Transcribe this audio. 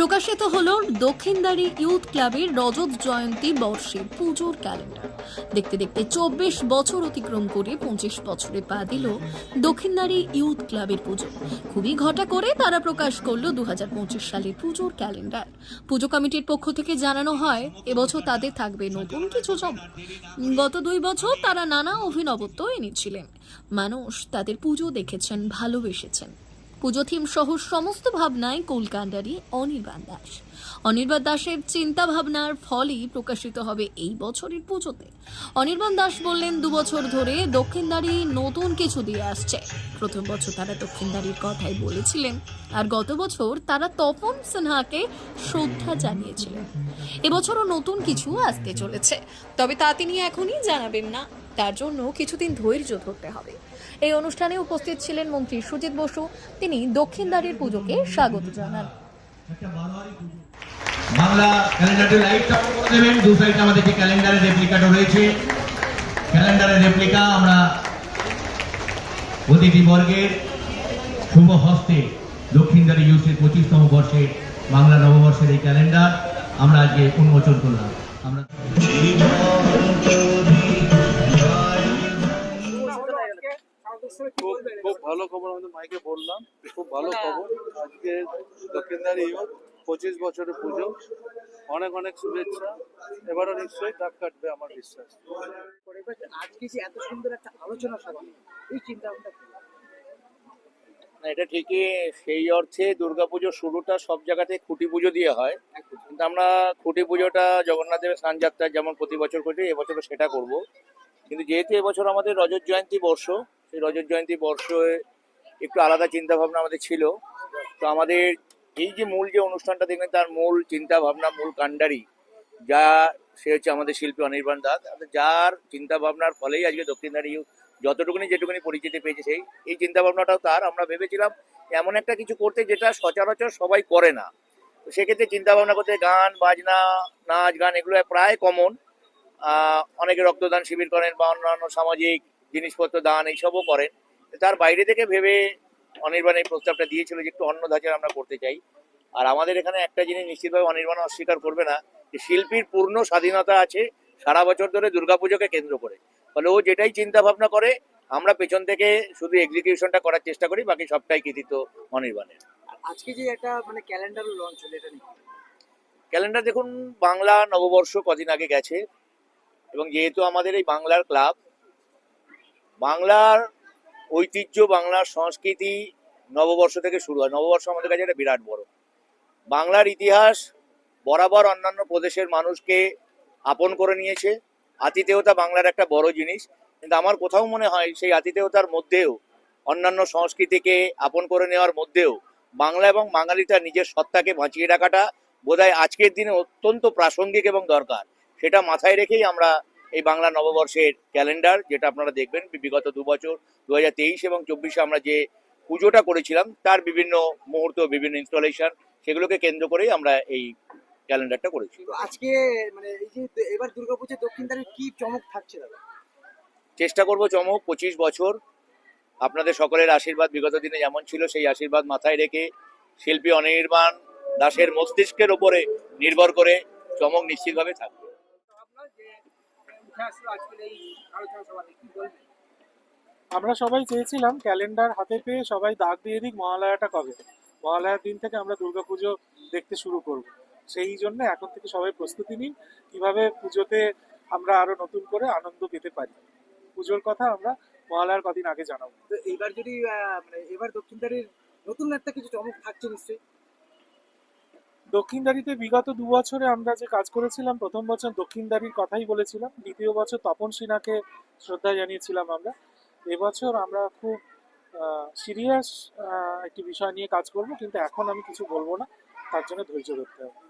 প্রকাশিত হলো দক্ষিণদারি ইউথ ক্লাবের রজত জয়ন্তী বর্ষের পুজোর ক্যালেন্ডার। দেখতে দেখতে চব্বিশ বছর অতিক্রম করে পঁচিশ বছরে পা দিল দক্ষিণদারি ইউথ ক্লাবের পুজো। খুবই ঘটা করে তারা প্রকাশ করল দু হাজার সালের পুজোর ক্যালেন্ডার। পুজো কমিটির পক্ষ থেকে জানানো হয়, এবছর তাদের থাকবে নতুন কিছু চমক গত দুই বছর তারা নানা অভিনবত্ব এনেছিলেন। মানুষ তাদের পুজো দেখেছেন, ভালোবেসেছেন। পুজো থিম সহ সমস্ত ভাবনায় কুলকান্ডারি অনির্বাণ দাস। অনির্বাণ দাসের চিন্তা ভাবনার ফলই প্রকাশিত হবে এই বছরের পুজোতে। অনির্বাণ দাস বললেন, দু বছর ধরে দক্ষিণদারি নতুন কিছু দিয়ে আসছে। প্রথম বছর তারা দক্ষিণদারির কথাই বলেছিলেন, আর গত বছর তারা তপন সিনহাকে শ্রদ্ধা জানিয়েছিলেন। এবছরও নতুন কিছু আসতে চলেছে, তবে তা তিনি এখনই জানাবেন না। তার জন্য কিছুদিন ধৈর্য ধরতে হবে। এই অনুষ্ঠানে উপস্থিত ছিলেন মন্ত্রী সুজিত বসু। তিনি দক্ষিণদারির পুজোকে স্বাগত জানান। বাংলা ক্যালেন্ডারটি করে দেবেন। দু সাইডে আমাদের যে ক্যালেন্ডারের রয়েছে। ক্যালেন্ডারের রেপ্লিকা আমরা বর্গের শুভ হস্তে দক্ষিণদারি ইউসির পঁচিশতম বর্ষে, বাংলা নববর্ষের এই ক্যালেন্ডার আমরা আজকে উন্মোচন করলাম। আমরা খুব ভালো খবর আমাদের মাইকে বললাম। খুব ভালো খবর। আজকে দক্ষিণদারি ইউথ পঁচিশ বছরের পুজো। অনেক অনেক শুভেচ্ছা। এবারও নিশ্চয়ই ডাক কাটবে আমার বিশ্বাস। আজকে যে এত সুন্দর একটা আলোচনা সভা এই চিন্তা ভাবনা? না, এটা ঠিকই সেই অর্থে দুর্গাপুজোর শুরুটা সব জায়গাতে খুঁটি পুজো দিয়ে হয়। কিন্তু আমরা খুঁটি পুজোটা, জগন্নাথ দেবের স্নানযাত্রা যেমন প্রতি বছর করি এবছরও সেটা করব। কিন্তু যেহেতু এবছর আমাদের রজত জয়ন্তী বর্ষ, সেই রজত জয়ন্তী বর্ষে একটু আলাদা চিন্তাভাবনা আমাদের ছিল। তো আমাদের এই যে মূল যে অনুষ্ঠানটা দেখবেন তার মূল চিন্তা ভাবনা মূল কাণ্ডারি, যা সে হচ্ছে আমাদের শিল্পী অনির্বাণ দাস। যার চিন্তা ভাবনার ফলেই আজকে দক্ষিণদারি যতটুকুনি যেটুকুনি পরিচিতি পেয়েছে সেই, এই চিন্তা ভাবনাটাও তার। আমরা ভেবেছিলাম এমন একটা কিছু করতে যেটা সচরাচর সবাই করে না। তো সেক্ষেত্রে চিন্তা ভাবনা করতে গান, বাজনা, নাচ, গান এগুলো প্রায় কমন অনেকে রক্তদান শিবির করেন বা অন্যান্য সামাজিক জিনিসপত্র, দান এইসবও করেন। তার বাইরে থেকে ভেবে অনির্বাণ এই প্রস্তাবটা দিয়েছিল যে একটু অন্য ধাঁচের আমরা করতে চাই। আর আমাদের এখানে একটা জিনিস নিশ্চিতভাবে অনির্বাণ অস্বীকার করবে না। শিল্পীর পূর্ণ স্বাধীনতা আছে সারা বছর ধরে দুর্গাপুজোকে কেন্দ্র করে। ফলে ও যেটাই চিন্তা ভাবনা করে আমরা পেছন থেকে শুধু এক্সিকিউশনটা করার চেষ্টা করি বাকি সবটাই কৃতিত্ব অনির্বাণের। আজকে যে একটা মানে ক্যালেন্ডার লঞ্চ হলো এটা ক্যালেন্ডার দেখুন বাংলা নববর্ষ কদিন আগে গেছে এবং যেহেতু আমাদের এই বাংলার ক্লাব বাংলার ঐতিহ্য বাংলার সংস্কৃতি নববর্ষ থেকে শুরু হয়। নববর্ষ আমাদের কাছে একটা বিরাট বড়। বাংলার ইতিহাস বরাবর অন্যান্য প্রদেশের মানুষকে আপন করে নিয়েছে। আতিথেয়তা বাংলার একটা বড় জিনিস। কিন্তু আমার কোথাও মনে হয় সেই আতিথেয়তার মধ্যেও, অন্যান্য সংস্কৃতিকে আপন করে নেওয়ার মধ্যেও, বাংলা এবং বাঙালিটা নিজের সত্তাকে বাঁচিয়ে রাখাটা বোধহয় আজকের দিনে অত্যন্ত প্রাসঙ্গিক এবং দরকার। সেটা মাথায় রেখেই আমরা এই বাংলা নববর্ষের ক্যালেন্ডার, যেটা আপনারা দেখবেন, বিগত দু বছর দু হাজার তেইশ এবং চব্বিশে আমরা যে পুজোটা করেছিলাম, তার বিভিন্ন মুহূর্ত, বিভিন্ন ইনস্টলেশন সেগুলোকে কেন্দ্র করেই আমরা এই ক্যালেন্ডারটা করেছি আজকে মানে এই যে এবার দুর্গাপুজো দক্ষিণদারের কি চমক থাকছে দাদা? চেষ্টা করব চমক পঁচিশ বছর। আপনাদের সকলের আশীর্বাদ বিগত দিনে যেমন ছিল সেই আশীর্বাদ মাথায় রেখে শিল্পী অনির্বাণ দাসের মস্তিষ্কের ওপরে নির্ভর করে চমক নিশ্চিতভাবে থাকবে। আমরা সবাই চেয়েছিলাম ক্যালেন্ডার হাতে পেয়ে সবাই দাগ দিয়ে দিক মহালয়াটা কবে। মহালয়ার দিন থেকে আমরা দুর্গাপুজো দেখতে শুরু করব। সেই জন্য এখন থেকে সবাই প্রস্তুতি নিন। কীভাবে পুজোতে আমরা আরও নতুন করে আনন্দ পেতে পারি। পুজোর কথা আমরা মহালয়ার কদিন আগে জানাব। তো এবার যদি মানে এবার দক্ষিণদারের নতুন একটা কিছু চমক থাকছে নিশ্চয়ই? দক্ষিণদারিতে বিগত দু বছরে আমরা যে কাজ করেছিলাম প্রথম বছর দক্ষিণদারির কথাই বলেছিলাম দ্বিতীয় বছর তপন সিনহাকে শ্রদ্ধা জানিয়েছিলাম আমরা। এবছর আমরা খুব সিরিয়াস একটি বিষয় নিয়ে কাজ করব কিন্তু এখন আমি কিছু বলব না তার জন্য ধৈর্য ধরতে হবে।